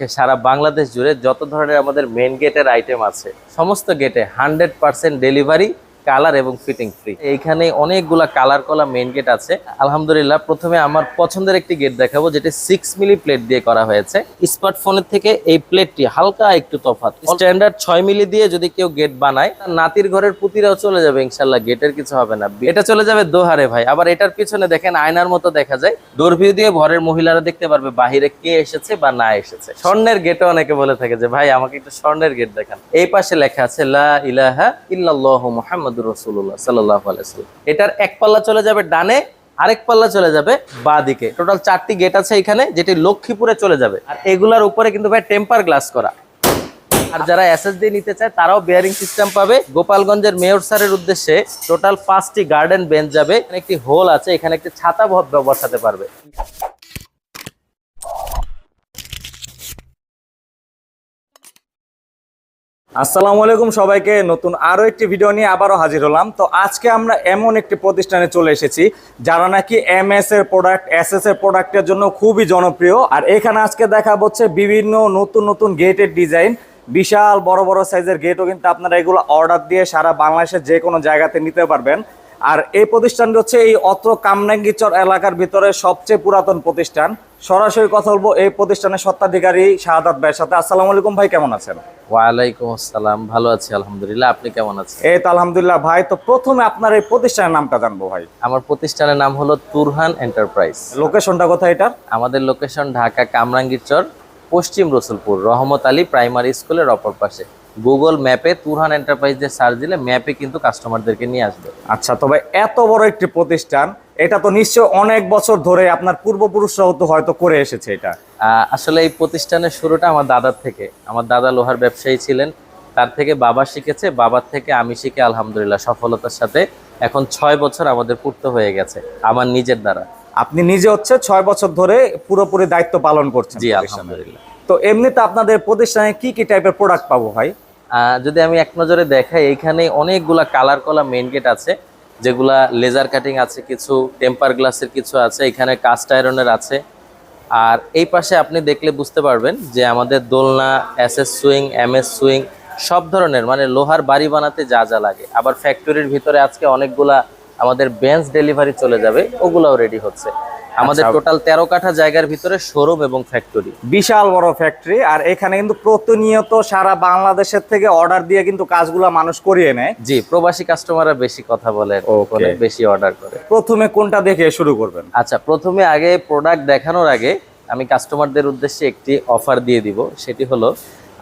সারা বাংলাদেশ জুড়ে যত ধরনের আমাদের মেন গেটের আইটেম আছে, সমস্ত গেটে হান্ড্রেড পার্সেন্ট ডেলিভারি কালার এবং ফিটিং ফ্রি। এইখানে অনেকগুলা কালার কলা মেন গেট আছে। আলহামদুলিল্লাহ, প্রথমে আমার পছন্দের একটি গেট দেখাবো, যেটি সিক্স মিলি প্লেট দিয়ে করা হয়েছে। স্মার্টফোনের থেকে এই প্লেটটি হালকা একটু তফাৎ। স্ট্যান্ডার্ড ছয় মিলি দিয়ে যদি কেউ গেট বানায় নাতির ঘরের পুতিরাও চলে যাবে ইনশাল্লাহ গেটের কিছু হবে না। এটা চলে যাবে দোহারে ভাই। আবার এটার পিছনে দেখেন, আয়নার মতো দেখা যায়। ডোর ভিউ দিয়ে ঘরের মহিলারা দেখতে পারবে বাহিরে কে এসেছে বা না এসেছে। স্বর্ণের গেটও অনেকে বলে থাকে যে, ভাই, আমাকে একটু স্বর্ণের গেট দেখান। এই পাশে লেখা আছে, লা ইলাহা ইল্লাল্লাহ মুহাম্মাদুর রাসূলুল্লাহ সাল্লাল্লাহু আলাইহি ওয়াসাল্লাম। এটার এক পাল্লা চলে যাবে ডানে, আরেক পাল্লা চলে যাবে বা দিকে। টোটাল চারটি গেট আছে এখানে, যেটি লক্ষ্মীপুরে চলে যাবে। আর এগুলার উপরে কিন্তু ভাই টেম্পার গ্লাস করা। আর যারা এসএস দিয়ে নিতে চায়, তারাও বেয়ারিং সিস্টেম পাবে। গোপালগঞ্জের মেয়র স্যারের উদ্দেশ্যে টোটাল পাঁচটি গার্ডেন বেঞ্চ যাবে। একটি হোল আছে, এখানে একটি ছাতা বসাতে পারবে। আসসালামু আলাইকুম সবাইকে। নতুন আরও একটি ভিডিও নিয়ে আবারও হাজির হলাম। তো আজকে আমরা এমন একটি প্রতিষ্ঠানে চলে এসেছি, যারা নাকি এম এর প্রোডাক্ট এস এস এর প্রোডাক্টের জন্য খুবই জনপ্রিয়। আর এখানে আজকে দেখা হচ্ছে বিভিন্ন নতুন নতুন গেটের ডিজাইন বিশাল বড় বড় সাইজের গেটও কিন্তু আপনারা এগুলো অর্ডার দিয়ে সারা বাংলাদেশের যে কোনো জায়গাতে নিতে পারবেন। আর এই প্রতিষ্ঠানটি হচ্ছে এই অত্র কামরাঙ্গিচর এলাকার ভিতরে সবচেয়ে পুরাতন প্রতিষ্ঠান। সরাসরি কথা বলব এই প্রতিষ্ঠানের সত্ত্বাধিকারী শাহাদাত ভাইয়ের সাথে। আসসালামু আলাইকুম ভাই কেমন আছেন? ওয়ালাইকুম আসসালাম ভালো আছি আলহামদুলিল্লাহ। আপনি কেমন আছেন? এই তো আলহামদুলিল্লাহ ভাই তো প্রথমে আপনার এই প্রতিষ্ঠানের নামটা জানব ভাই। আমার প্রতিষ্ঠানের নাম হলো তুরহান এন্টারপ্রাইজ। লোকেশনটা কোথায় এটা আমাদের লোকেশন ঢাকা কামরাঙ্গীরচর পশ্চিম রসুলপুর রহমত আলী প্রাইমারি স্কুলের অপর পাশে। গুগল ম্যাপে তুরহান এন্টারপ্রাইজে সার্চ দিলে ম্যাপে কিন্তু কাস্টমারদেরকে নিয়ে আসবে। আচ্ছা তবে এত বড় একটি প্রতিষ্ঠান এটা তো নিশ্চয় অনেক বছর ধরে আপনার পূর্বপুরুষরাও তো হয়তো করে এসেছে এটা। আসলে এই প্রতিষ্ঠানের শুরুটা আমার দাদার থেকে। আমার দাদা লোহার ব্যবসায়ী ছিলেন তার থেকে বাবা শিখেছে বাবার থেকে আমি শিখে আলহামদুলিল্লাহ সফলতার সাথে এখন ছয় বছর আমাদের পূর্ত হয়ে গেছে আমার নিজের দ্বারা। আপনি নিজে হচ্ছে ছয় বছর ধরে পুরোপুরি দায়িত্ব পালন করছেন জি আলহামদুলিল্লাহ। তো এমনিতে আপনাদের প্রতিষ্ঠানে কি কি টাইপের প্রোডাক্ট পাবো ভাই? আহ, যদি আমি এক নজরে দেখাই এইখানে অনেকগুলা কালার কলা মেন গেট আছে, যেগুলা লেজার কাটিং আছে, কিছু টেম্পার গ্লাসের কিছু আছে, এখানে কাস্ট আয়রনের আছে। আর এই পাশে আপনি দেখলে বুঝতে পারবেন যে আমাদের দোলনা S S swing M S swing সব ধরনের মানে লোহার বাড়ি বানাতে যা যা লাগে। আবার ফ্যাক্টরির ভিতরে আজকে অনেকগুলা আমাদের বেঞ্চ ডেলিভারি চলে যাবে ওগুলাও রেডি হচ্ছে। আমাদের আচ্ছা। টোটাল তেরো কাঠা জায়গার ভিতরে শোরুম এবং ফ্যাক্টরি বিশাল বড় ফ্যাক্টরি আর এখানে কিন্তু প্রতিনিয়ত সারা বাংলাদেশের থেকে অর্ডার দিয়ে কিন্তু কাজগুলো মানুষ করিয়ে নেয়। জি প্রবাসী কাস্টমাররা বেশি কথা বলে বলে, বেশি অর্ডার করে। প্রথমে কোনটা দেখে শুরু করবেন? আচ্ছা প্রথমে আগে প্রোডাক্ট দেখানোর আগে আমি কাস্টমারদের উদ্দেশ্যে একটি অফার দিয়ে দিব সেটি হলো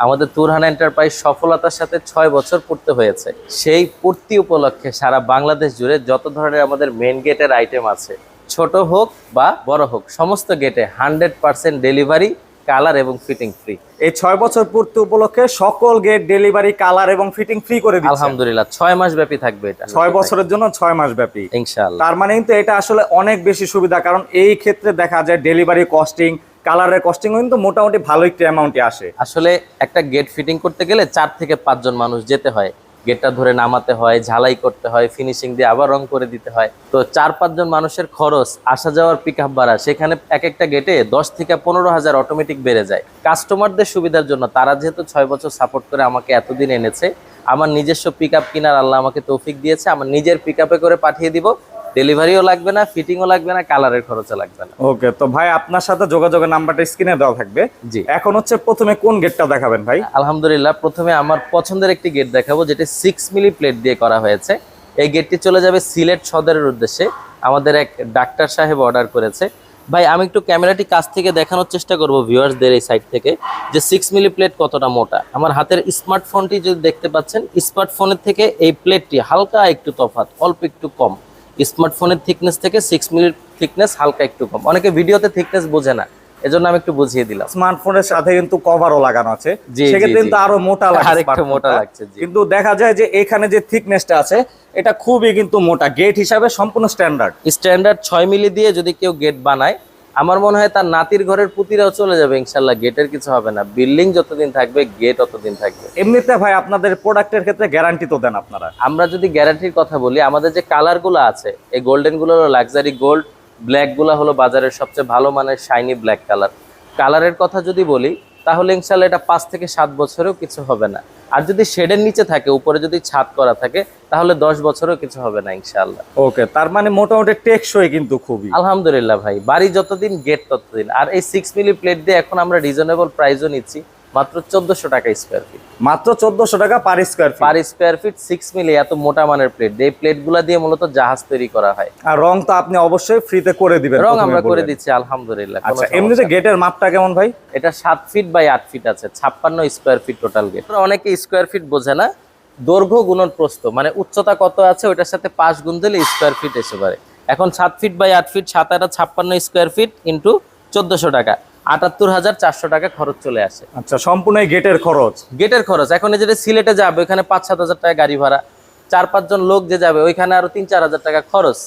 আমাদের তুরহান এন্টারপ্রাইজ সফলতার সাথে ছয় বছর পড়তে হয়েছে। সেই পূর্তি উপলক্ষে সারা বাংলাদেশ জুড়ে যত ধরনের আমাদের মেন গেটের আইটেম আছে ছোট হোক বা বড় হোক সমস্ত গেটে হান্ড্রেড পার্সেন্ট ডেলিভারি কালার এবং ফিটিং ফ্রি এই ছয় বছর পূর্তি উপলক্ষে সকল গেট ডেলিভারি কালার এবং ফিটিং ফ্রি করে দিচ্ছে। আলহামদুলিল্লাহ ছয় মাস ব্যাপী থাকবে এটা। ছয় বছরের জন্য ছয় মাস ব্যাপী। ইনশাআল্লাহ। তার মানে কিন্তু এটা আসলে অনেক বেশি সুবিধা কারণ এই ক্ষেত্রে দেখা যায় ডেলিভারি কস্টিং কালারের কস্টিং কিন্তু মোটামুটি ভালো একটি অ্যামাউন্টে আসে। আসলে একটা গেট ফিটিং করতে গেলে চার থেকে পাঁচজন মানুষ যেতে হয়। গেটটা ধরে নামাতে হয়, ঝালাই করতে হয় ফিনিশিং দিয়ে আবার রং করে দিতে হয়। তো চার পাঁচজন মানুষের খরচ, আসা যাওয়ার পিক আপ ভাড়া সেখানে এক একটা গেটে দশ থেকে পনেরো হাজার অটোমেটিক বেড়ে যায়। কাস্টমারদের সুবিধার জন্য, তারা যেহেতু ছয় বছর সাপোর্ট করে আমাকে এতদিন এনেছে, আমার নিজস্ব পিক আপ কিনার আল্লাহ আমাকে তৌফিক দিয়েছে, আমার নিজের পিক করে পাঠিয়ে দিব। ডেলিভারিও লাগবে না ফিটিংও লাগবে না কালারের খরচও লাগবে না। ওকে তো ভাই আপনার সাথে যোগাযোগের নাম্বারটা স্ক্রিনে দেওয়া থাকবে। জি। এখন হচ্ছে প্রথমে কোন গেটটা দেখাবেন ভাই? আলহামদুলিল্লাহ প্রথমে আমার পছন্দের একটি গেট দেখাবো যেটি সিক্স মিলি প্লেট দিয়ে করা হয়েছে। এই গেটটি চলে যাবে সিলেট সদরের উদ্দেশ্যে। আমাদের এক ডাক্তার সাহেব অর্ডার করেছে। ভাই আমি একটু ক্যামেরাটি কাছ থেকে দেখানোর চেষ্টা করব ভিউয়ার্সদের এই সাইড থেকে যে সিক্স মিলি প্লেট কতটা মোটা। আমার হাতের স্মার্টফোনটি যদি দেখতে পাচ্ছেন স্মার্টফোনের থেকে এই প্লেটটি হালকা একটু তফাৎ অল্প একটু কম। স্মার্টফোনের থিকনেস থেকে সিক্স মিলির থিকনেস হালকা একটু কম। অনেকে ভিডিওতে থিকনেস বোঝে না এজন্য আমি একটু বুঝিয়ে দিলাম। স্মার্টফোনের সাথে কিন্তু কভারও লাগানো আছে। সেক্ষেত্রে কিন্তু আরও মোটা লাগে মোটা লাগছে, কিন্তু দেখা যায় যে এখানে যে থিকনেসটা আছে এটা খুবই কিন্তু মোটা। গেট হিসাবে সম্পূর্ণ স্ট্যান্ডার্ড স্ট্যান্ডার্ড ছয় মিলি দিয়ে যদি কেউ গেট বানায় আমার মনে হয় তার নাতির ঘরের পুতিরাও চলে যাবে ইনশাল্লাহ। গেটের কিছু হবে না। বিল্ডিং যতদিন থাকবে গেট অতদিন থাকবে। এমনিতে ভাই আপনাদের প্রোডাক্টের ক্ষেত্রে গ্যারান্টি তো দেন আপনারা। আমরা যদি গ্যারান্টির কথা বলি আমাদের যে কালারগুলো আছে এই গোল্ডেনগুলো হলো লাক্সারি গোল্ড ব্ল্যাকগুলো হলো বাজারের সবচেয়ে ভালো মানের শাইনি ব্ল্যাক কালার কালারের কথা যদি বলি তাহলে ইনশাল্লাহ এটা পাঁচ থেকে সাত বছরেও কিছু হবে না। আর যদি শেডের নিচে থাকে উপরে যদি ছাদ করা থাকে তাহলে দশ বছরও কিছু হবে না ইনশাল্লাহ ওকে তার মানে মোটামুটি টেকসই কিন্তু খুবই। আলহামদুলিল্লাহ ভাই বাড়ি যতদিন গেট ততদিন। আর এই সিক্স মিলি প্লেট দিয়ে এখন আমরা রিজনেবল প্রাইসও নিচ্ছি। মাত্র চোদ্দশো টাকা স্কোয়ার ফিট মাত্র চোদ্দশো টাকা per square per square feet six milli এত মোটা মানের প্লেট এই প্লেটগুলো দিয়ে মূলত জাহাজ তৈরি করা হয়। আর রং তো আপনি অবশ্যই ফ্রিতে করে দিবেন রং আমরা করে দিচ্ছি আলহামদুলিল্লাহ আচ্ছা এমনিতে গেটের মাপটা কেমন ভাই? এটা সাত ফিট বাই আট ফিট আছে ছাপ্পান্ন স্কোয়ার ফিট টোটাল গেট অনেকে স্কোয়ার ফিট বোঝে না দৈর্ঘ্য গুণন প্রস্থ মানে উচ্চতা কত আছে ওটার সাথে পাঁচ গুণ দিলে স্কোয়ার ফিট এসে পারে এখন সাত ফিট বাই আট ফিট সাত আটা ছাপ্পান্ন স্কোয়ার ফিট ইন্টু চোদ্দশো টাকা। আটাত্তর হাজার চারশো টাকা খরচ চলে আসে। আচ্ছা সম্পূর্ণ গেটের খরচ? গেটের খরচ। এখন যেটা সিলেটে যাবে ওইখানে পাঁচ সাত হাজার টাকা গাড়ি ভাড়া। চার পাঁচজন লোক যে যাবে ওইখানে আরও তিন চার হাজার টাকা খরচ।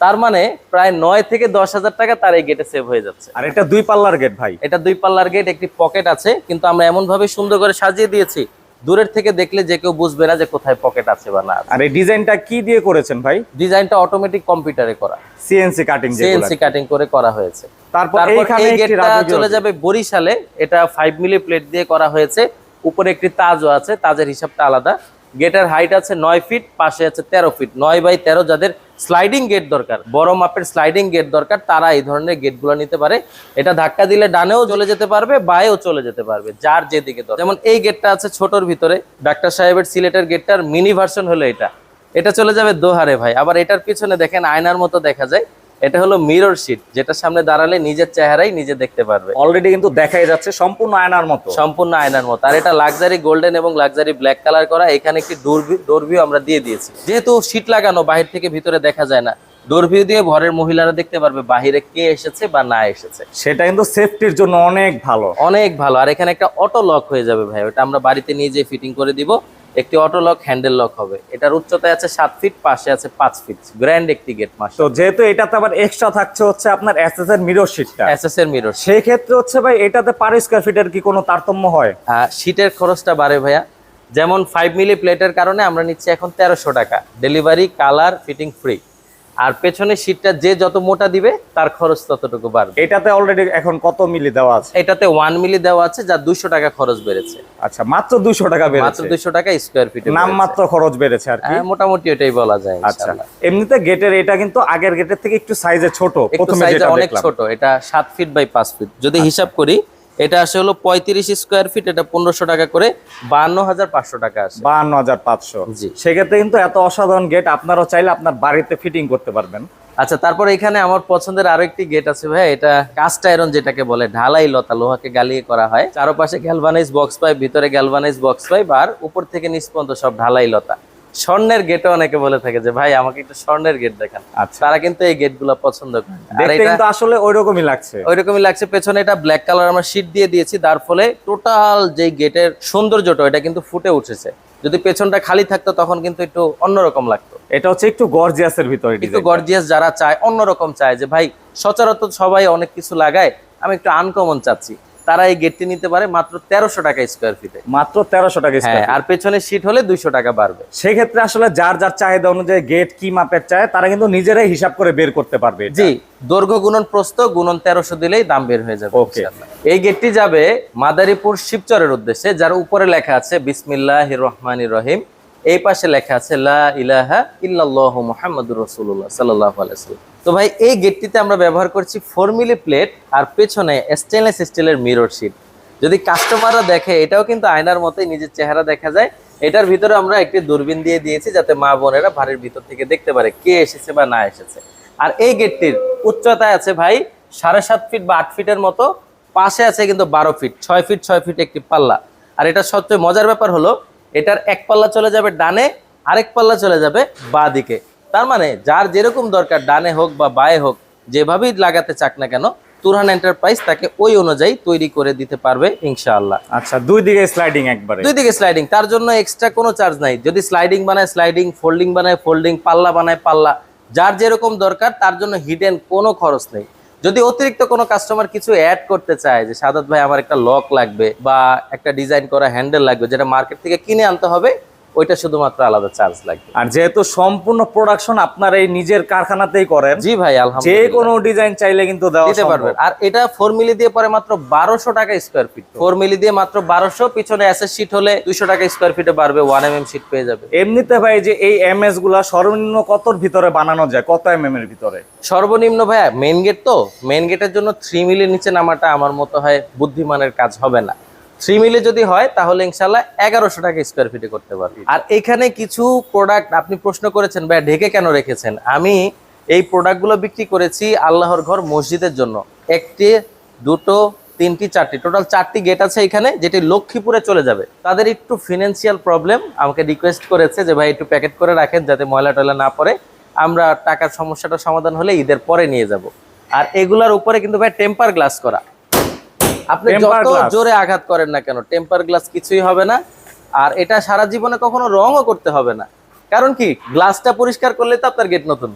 তার মানে প্রায় নয় থেকে দশ হাজার টাকা তার এই গেটে সেভ হয়ে যাচ্ছে। আর এটা দুই পাল্লার গেট ভাই? এটা দুই পাল্লার গেট একটি পকেট আছে কিন্তু আমরা এমন ভাবে সুন্দর করে সাজিয়ে দিয়েছি দূরের থেকে দেখলে যে কেউ বুঝবে না যে কোথায় পকেট আছে বা না আর এই ডিজাইনটা কি দিয়ে করেছেন ভাই? ডিজাইনটা অটোমেটিক কম্পিউটারে করা। সিএনসি কাটিং সিএনসি কাটিং করে করা হয়েছে। তারপর এইখানে গেটটা চলে যাবে বরিশালে। এটা ফাইভ মিলি প্লেট দিয়ে করা হয়েছে। উপরে একটি তাজও আছে। তাজের হিসাবটা আলাদা। গেটের হাইট আছে নয় ফিট, পাশে আছে তেরো ফিট। নয় বাই তেরো যাদের স্লাইডিং গেট দরকার, বড় মাপের স্লাইডিং গেট দরকার, তারা এই ধরনের গেটগুলো নিতে পারে। এটা ধাক্কা দিলে ডানেও চলে যেতে পারবে, বায়েও চলে যেতে পারবে, যার যেদিকে দরকার। যেমন এই গেটটা আছে ছোটর ভিতরে, ডাক্তার সাহেবের সিলেটের গেটটার মিনি ভার্সন হলো এটা। এটা চলে যাবে দোহারে ভাই। আবার এটার পিছনে দেখেন আয়নার মতো দেখা যায়। এটা হলো মিরর শিট যেটা সামনে দাঁড়ালে নিজের চেহারাই নিজে দেখতে পারবে। অলরেডি কিন্তু দেখাই যাচ্ছে সম্পূর্ণ আয়নার মতো। সম্পূর্ণ আয়নার মতো। আর এটা লাক্সারি গোল্ডেন এবং লাক্সারি ব্ল্যাক কালার করা এখানে একটি ডোরভিউ আমরা দিয়ে দিয়েছি। যেহেতু শীট লাগানো বাহির থেকে ভিতরে দেখা যায় না। ডোরভিউ দিয়ে ঘরের মহিলারা দেখতে পারবে বাহিরে কে এসেছে বা না এসেছে। সেটা কিন্তু সেফটির জন্য অনেক ভালো। অনেক ভালো। আর এখানে একটা অটো লক হয়ে যাবে ভাই ওটা আমরা বাড়িতে নিয়ে যেয়ে ফিটিং করে দিব। একটি অটো লক হ্যান্ডেল লক হবে। এটার উচ্চতায় আছে সাত ফিট পাশে আছে পাঁচ ফিট গ্র্যান্ড একটি গেট মাস তো যেহেতু এটাতে আবার এক্সট্রা থাকছে হচ্ছে আপনার এসএস এর মিরর শিটটা এসএস এর মিরর সেই ক্ষেত্রে হচ্ছে ভাই এটাতে পার স্কোয়ার ফিটের কি কোনো তারতম্য হয়? শীটের খরচটা বাড়ে ভাইয়া। যেমন ফাইভ মিলি প্লেটের কারণে আমরা নিচ্ছি এখন তেরোশো টাকা। ডেলিভারি কালার ফিটিং ফ্রি আর পেছনে শীটটা যে যত মোটা দিবে তার খরচ ততটুকু বাড়বে। এটাতে অলরেডি এখন কত মিলি দেওয়া আছে? এটাতে ওয়ান মিলি দেওয়া আছে যা দুশো টাকা খরচ বেড়েছে। আচ্ছা মাত্র দুশো টাকা মাত্র বেড়েছে দুইশো টাকা স্কোয়ার ফিট নাম মাত্র খরচ বেড়েছে আর কি? মোটামুটি এটাই বলা যায় আচ্ছা এমনিতে গেটের এটা কিন্তু আগের গেটের থেকে একটু সাইজে ছোট প্রথমে যেটা অনেক ছোট এটা সাত ফিট বাই পাঁচ ফিট যদি হিসাব করি এটা আসে হলো পঁয়ত্রিশ স্কোয়ার ফিট এটা পনেরোশো টাকা করে বান্ন হাজার পাঁচশো টাকা আসে। বাহান্ন হাজার পাঁচশো। জি। সেক্ষেত্রে কিন্তু এত অসাধারণ গেট আপনারাও চাইলে আপনার বাড়িতে ফিটিং করতে পারবেন। আচ্ছা তারপর এখানে আমার পছন্দের আরও একটি গেট আছে ভাই এটা কাস্ট আয়রন যেটাকে বলে ঢালাই লতা লোহাকে গালিয়ে করা হয়। চারপাশে গ্যালভানাইজ বক্স পাইপ ভিতরে গ্যালভানাইজ বক্স পাইপ আর উপর থেকে নিচ পর্যন্ত সব ঢালাই লতা। স্বর্ণের গেটে অনেকে বলে থাকে যে ভাই আমাকে একটু স্বর্ণের গেট দেখান। আচ্ছা। তারা কিন্তু এই গেটগুলা পছন্দ করে আসলে ওই রকমই লাগছে। ওইরকমই লাগছে। পেছনে এটা ব্ল্যাক কালার আমরা শীট দিয়ে দিয়েছি। তার ফলে টোটাল যে গেটের সৌন্দর্যটা এটা কিন্তু ফুটে উঠেছে। যদি পেছনটা খালি থাকতো তখন কিন্তু একটু অন্যরকম লাগতো। এটা হচ্ছে একটু গর্জিয়াসের ভিতরে একটু গর্জিয়াস যারা চায় অন্যরকম চায় যে ভাই সচরাচর সবাই অনেক কিছু লাগায় আমি একটু আনকমন চাচ্ছি। তারা এই গেটটি নিতে পারে মাত্র তেরোশো টাকা স্কোয়ার ফিটে মাত্র তেরোশো টাকা হ্যাঁ আর পেছনে সিট হলে দুইশো টাকা বাড়বে। সেক্ষেত্রে আসলে যার যার চাহিদা অনুযায়ী গেট কি মাপের চায় তারা কিন্তু নিজেরাই হিসাব করে বের করতে পারবে জি দৈর্ঘ্য গুণন প্রস্থ গুণন তেরোশো দিলেই দাম বের হয়ে যাবে. ইনশাআল্লাহ। এই গেটটি যাবে মাদারীপুর শিবচরের উদ্দেশ্যে যার উপরে লেখা আছে বিসমিল্লাহ রহমান রহিম। এই পাশে লেখা আছে লা ইলাহা ইল্লাল্লাহু মুহাম্মাদুর রাসূলুল্লাহ সাল্লাল্লাহু আলাইহি ওয়াসাল্লাম। তো ভাই, এই গেটটিতে আমরা ব্যবহার করছি ফর্মিলি প্লেট আর পেছনে স্টেনলেস স্টিলের মিরর শিট যদি কাস্টমাররা দেখে, এটাও কিন্তু আয়নার মতোই নিজের চেহারা দেখা যায়। এটার ভিতরে আমরা একটি দূরবীন দিয়ে দিয়েছি যাতে মা বোনেরা বাড়ির ভিতর থেকে দেখতে পারে কে এসেছে বা না এসেছে। আর এই গেটটির উচ্চতায় আছে ভাই, সাড়ে সাত ফিট বা আট ফিটের মতো। পাশে আছে কিন্তু বারো ফিট ছয় ফিট ছয় ফিট একটি পাল্লা। আর এটা সবচেয়ে মজার ব্যাপার হলো, এটার এক পাল্লা চলে যাবে ডানে, আরেক পাল্লা চলে যাবে বা দিকে। তার মানে যার যেরকম দরকার ডানে হোক বা বায়ে হোক যেভাবেই লাগাতে চাক না কেন তুরহান এন্টারপ্রাইজ তাকে ওই অনুযায়ী তৈরি করে দিতে পারবে ইনশাআল্লাহ। আচ্ছা দুই দিকে স্লাইডিং একবারে। দুই দিকে স্লাইডিং তার জন্য এক্সট্রা কোনো চার্জ নাই। যদি স্লাইডিং বানায় স্লাইডিং ফোল্ডিং বানায় ফোল্ডিং পাল্লা বানায় পাল্লা যার যেরকম দরকার তার জন্য হিডেন কোনো খরচ নেই। যদি অতিরিক্ত কোনো কাস্টমার কিছু অ্যাড করতে চায় যে সাদাত ভাই আমার একটা লক লাগবে বা একটা ডিজাইন করা হ্যান্ডেল লাগবে যেটা মার্কেট থেকে কিনে আনতে হবে ওইটা শুধুমাত্র আলাদা চার্জ লাগবে। আর যেহেতু সম্পূর্ণ প্রোডাকশন আপনার এই নিজের কারখানাতেই করেন জি ভাই আলহামদুলিল্লাহ। যে কোনো ডিজাইন চাইলে কিন্তু দেওয়া দিতে। পারবেন। আর এটা ফোর মিলি দিয়ে পরে মাত্র বারোশো টাকা স্কোয়ার ফিট ফোর মিলি দিয়ে মাত্র বারোশো পিছনে অ্যাসেস শিট হলে দুইশো টাকা স্কোয়ার ফিটে বাড়বে ওয়ান এম এম শিট পেয়ে যাবে। এমনিতে ভাই যে এই এমএসগুলা সর্বনিম্ন কতর ভিতরে বানানো যায়? কত এমএম এর ভিতরে? সর্বনিম্ন ভাইয়া মেন গেট তো মেন গেটের জন্য থ্রি মিলির নিচে নামাটা আমার মতো হয় বুদ্ধিমানের কাজ হবে না। থ্রি মিলে যদি হয়, তাহলে ইনশাল্লাহ এগারোশো টাকা স্কোয়ার ফিটে করতে পারবে। আর এখানে কিছু প্রোডাক্ট আপনি প্রশ্ন করেছেন ভাই ঢেকে কেন রেখেছেন? আমি এই প্রোডাক্টগুলো বিক্রি করেছি আল্লাহর ঘর মসজিদের জন্য। একটি, দুটো, তিনটি, চারটি। টোটাল চারটি গেট আছে এখানে, যেটি লক্ষ্মীপুরে চলে যাবে। তাদের একটু ফিনান্সিয়াল প্রবলেম আমাকে রিকোয়েস্ট করেছে যে ভাই একটু প্যাকেট করে রাখেন যাতে ময়লা টয়লা না পড়ে। আমরা টাকার সমস্যাটা সমাধান হলে ঈদের পরে নিয়ে যাব। আর এগুলার উপরে কিন্তু ভাই টেম্পার গ্লাস করা। আপনি যত জোরে আঘাত করেন না কেন টেম্পার গ্লাস কিছুই হবে না। আর এটা সারা জীবনে কখনো রঙও করতে হবে না। কারণ কি? গ্লাসটা পরিষ্কার করলে তো আপনার গেট নতুন।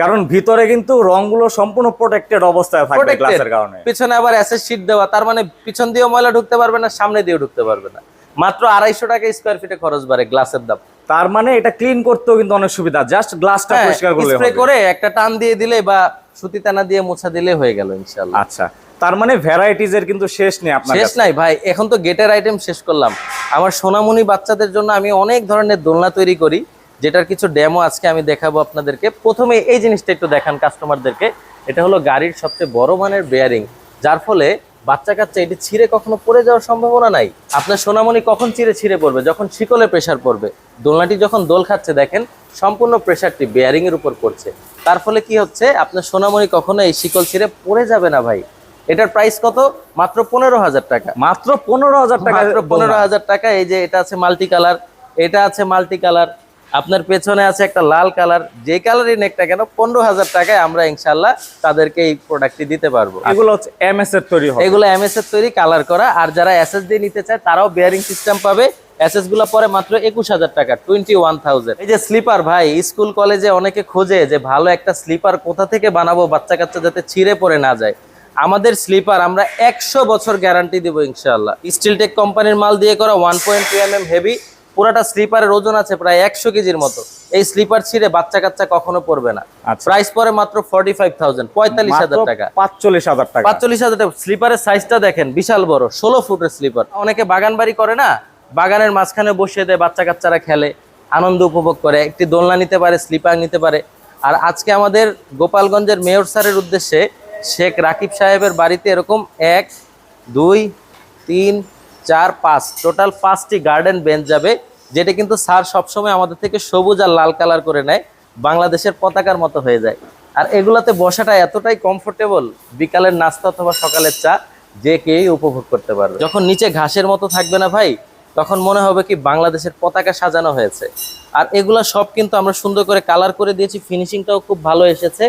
কারণ ভিতরে কিন্তু রংগুলো সম্পূর্ণ প্রোটেক্টেড অবস্থায় থাকবে গ্লাসের কারণে। পিছনে আবার অ্যাসেস শিট দেওয়া তার মানে পিছন দিয়ে ময়লা ঢুকতে পারবে না সামনে দিয়ে ঢুকতে পারবে না। মাত্র আড়াইশো টাকা স্কোয়ার ফিটে খরচ বাড়ে গ্লাসের দাম। তার মানে এটা ক্লিন করতেও কিন্তু অনেক সুবিধা। জাস্ট গ্লাসটা পরিষ্কার করলে স্প্রে করে একটা টান দিয়ে দিলে বা সুতি টানা দিয়ে মোছা দিলে হয়ে গেল ইনশাল্লাহ আচ্ছা। তার মানে ভ্যারাইটিজ এর কিন্তু শেষ নেই আপনার শেষ নাই ভাই এখন তো গেটের আইটেম শেষ করলাম। আমার সোনামণি বাচ্চাদের জন্য আমি অনেক ধরনের দোলনা তৈরি করি যেটার কিছু ডেমো আজকে আমি দেখাবো আপনাদেরকে। প্রথমে এই জিনিসটা একটু দেখান কাস্টমারদেরকে এটা হলো গাড়ির সবচেয়ে বড় মানের বেয়ারিং যার ফলে বাচ্চা কাচ্চা এটি ছিঁড়ে কখনো পড়ে যাওয়ার সম্ভাবনা নাই। আপনার সোনামণি কখন চিড়ে ছিঁড়ে পড়বে? যখন শিকলে প্রেসার পড়বে। দোলনাটি যখন দোল খাচ্ছে দেখেন সম্পূর্ণ প্রেশারটি বেয়ারিং এর উপর পড়ছে। তার ফলে কি হচ্ছে? আপনার সোনামণি কখনো এই শিকল ছিঁড়ে পড়ে যাবে না ভাই। এটার প্রাইস কত? মাত্র পনেরো হাজার টাকা। মাত্র পনেরো হাজার টাকা পনেরো হাজার টাকা এই যে এটা আছে মাল্টি কালার এটা আছে মাল্টি কালার আপনার পেছনে আছে একটা লাল কালার যে কালারই নেকটা কেন পনেরো হাজার টাকায় আমরা ইনশাল্লাহ তাদেরকে এই প্রোডাক্টটি দিতে পারব। এগুলো হচ্ছে এমএস এর তৈরি এগুলো এমএস এর তৈরি কালার করা। আর যারা এসএস দিয়ে নিতে চায় তারাও বেয়ারিং সিস্টেম পাবে। এসএসগুলো পরে মাত্র একুশ হাজার টাকা টোয়েন্টি ওয়ান থাউজেন্ড এই যে স্লিপার ভাই স্কুল কলেজে অনেকে খোঁজে যে ভালো একটা স্লিপার কোথা থেকে বানাবো বাচ্চা কাচ্চা যাতে ছিঁড়ে পড়ে না যায়। আমাদের স্লিপার আমরা একশো বছর গ্যারান্টি দেবো ইনশাল্লাহ স্টিলটেক কোম্পানির মাল দিয়ে করা one point two M M heavy পুরাটা স্লিপারের ওজন আছে প্রায় একশো কেজির মতো। এই স্লিপার ছিঁড়ে বাচ্চা কাচ্চা কখনো পড়বে না। আচ্ছা। প্রাইস পরে মাত্র ফর্টি ফাইভ থাউজেন্ড পঁয়তাল্লিশ হাজার টাকা। পাঁচচল্লিশ হাজার টাকা। পাঁচচল্লিশ হাজার টাকা। স্লিপারের সাইজটা দেখেন বিশাল বড় ষোলো ফুটের স্লিপার অনেকে বাগান বাড়ি করে না? বাগানের মাঝখানে বসিয়ে দেয় বাচ্চা কাচ্চারা খেলে আনন্দ উপভোগ করে। একটি দোলনা নিতে পারে স্লিপার নিতে পারে। আর আজকে আমাদের গোপালগঞ্জের মেয়র স্যারের উদ্দেশ্যে শেখ রাকিব সাহেবের বাড়িতে এরকম এক, দুই, তিন, চার, পাঁচ। টোটাল পাঁচটি গার্ডেন বেঞ্চ যাবে, যেটা কিন্তু স্যার সবসময় আমাদের থেকে সবুজ আর লাল কালার করে নেয়। বাংলাদেশের পতাকার মতো হয়ে যায়। আর এগুলাতে বসাটা এতটাই কমফোর্টেবল বিকালের নাস্তা অথবা সকালের চা, যে কেউই উপভোগ করতে পারবে। যখন নিচে ঘাসের মতো থাকবে না ভাই, তখন মনে হবে কি বাংলাদেশের পতাকা সাজানো হয়েছে। আর এগুলা সব কিন্তু আমরা সুন্দর করে কালার করে দিয়েছি ফিনিশিংটাও খুব ভালো এসেছে।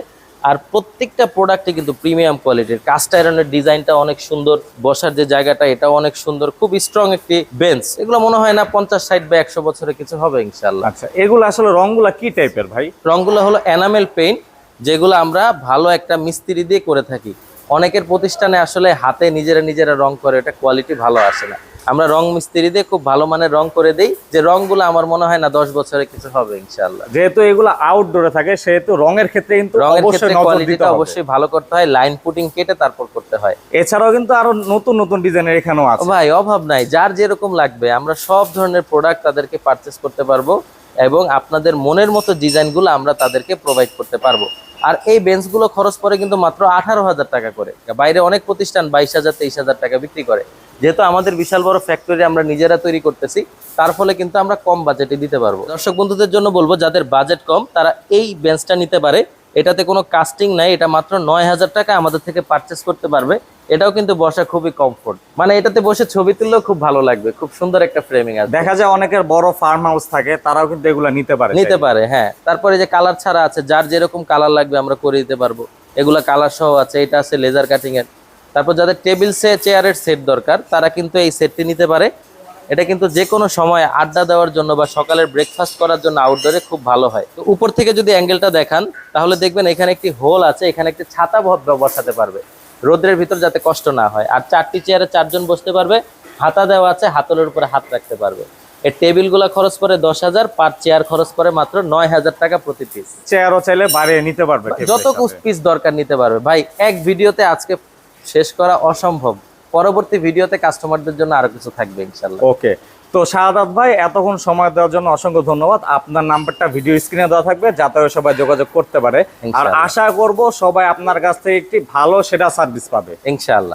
আর প্রত্যেকটা প্রোডাক্টে কিন্তু প্রিমিয়াম কোয়ালিটির কাস্ট আয়রনের ডিজাইনটা অনেক সুন্দর বসার যে জায়গাটা এটাও অনেক সুন্দর খুব স্ট্রং একটি বেঞ্চ এগুলো মনে হয় না পঞ্চাশ ষাট বা একশো বছরে কিছু হবে ইনশাল্লাহ আচ্ছা এগুলো আসলে রংগুলা কি টাইপের ভাই? রংগুলো হলো এনামেল পেইন্ট যেগুলো আমরা ভালো একটা মিস্ত্রি দিয়ে করে থাকি। অনেকের প্রতিষ্ঠানে আসলে হাতে নিজেরা নিজেরা রং করে এটা কোয়ালিটি ভালো আসে না। আমরা রং মিস্ত্রি দিয়ে খুব ভালো মানের রং করে দেই। যে রংগুলো আমার মনে হয় না দশ বছরে কিছু হবে ইনশাল্লাহ যেহেতু এগুলো আউটডোরে থাকে সেহেতু রঙের ক্ষেত্রে কিন্তু রঙের অবশ্যই ক্ষেত্রে কোয়ালিটিটা অবশ্যই ভালো করতে হয় লাইন পুটিং কেটে তারপর করতে হয়। এছাড়াও কিন্তু আরও নতুন নতুন ডিজাইনের এখানেও আছে। ভাই অভাব নাই যার যেরকম লাগবে আমরা সব ধরনের প্রোডাক্ট তাদেরকে পারচেস করতে পারব এবং আপনাদের মনের মতো ডিজাইনগুলো আমরা তাদেরকে প্রোভাইড করতে পারব। আর এই বেঞ্চগুলো খরচ পড়ে কিন্তু মাত্র আঠারো হাজার টাকা করে। বাইরে অনেক প্রতিষ্ঠান বাইশ হাজার তেইশ হাজার টাকা বিক্রি করে। যেহেতু আমাদের বিশাল বড় ফ্যাক্টরি আমরা নিজেরা তৈরি করতেছি তার ফলে কিন্তু আমরা কম বাজেটে দিতে পারব। দর্শক বন্ধুদের জন্য বলব যাদের বাজেট কম তারা এই বেঞ্চটা নিতে পারে। এটাতে কোনো কাস্টিং নাই এটা মাত্র নয় হাজার টাকা আমাদের থেকে পারচেস করতে পারবে। এটাও কিন্তু বসা খুবই কমফোর্ট মানে এটাতে বসে ছবি তুললেও খুব ভালো লাগবে খুব সুন্দর একটা ফ্রেমিং আছে দেখা যায় অনেকের বড় ফার্ম হাউস থাকে তারাও কিন্তু এগুলা নিতে পারে নিতে পারে হ্যাঁ। তারপরে যে কালার ছাড়া আছে যার যেরকম কালার লাগবে আমরা করে দিতে পারব। এগুলা কালার সহ আছে এটা আছে লেজার কাটিং এর তারপর যাদের টেবিল সে চেয়ারের সেট দরকার তারা কিন্তু এই সেটটি নিতে পারে। এটা কিন্তু যে কোনো সময় আড্ডা দেওয়ার জন্য বা সকালের ব্রেকফাস্ট করার জন্য আউটডোরে খুব ভালো হয়। তো উপর থেকে যদি অ্যাঙ্গেলটা দেখান তাহলে দেখবেন এখানে একটি হোল আছে এখানে একটি ছাতা বসাতে পারবে। রোদ্রের ভিতর যাতে কষ্ট না হয়। আর চারটি চেয়ারে চারজন বসতে পারবে হাতা দেওয়া আছে হাতলের উপরে হাত রাখতে পারবে। এর টেবিলগুলো খরচ করে দশ হাজার পার চেয়ার খরচ করে মাত্র নয় হাজার টাকা প্রতি পিস চেয়ারও চাইলে বাড়িয়ে নিতে পারবে যত। পিস দরকার নিতে পারবে। ভাই এক ভিডিওতে আজকে শেষ করা অসম্ভব। পরবর্তী ভিডিওতে কাস্টমারদের জন্য আরও কিছু থাকবে ইনশাল্লাহ ওকে। তো শাহাদাত ভাই এতক্ষণ সময় দেওয়ার জন্য অসংখ্য ধন্যবাদ। আপনার নাম্বারটা ভিডিও স্ক্রিনে দেওয়া থাকবে যাতে সবাই যোগাযোগ করতে পারে। আর আশা করব সবাই আপনার কাছ থেকে একটি ভালো সেটা সার্ভিস পাবে। ইনশাআল্লাহ।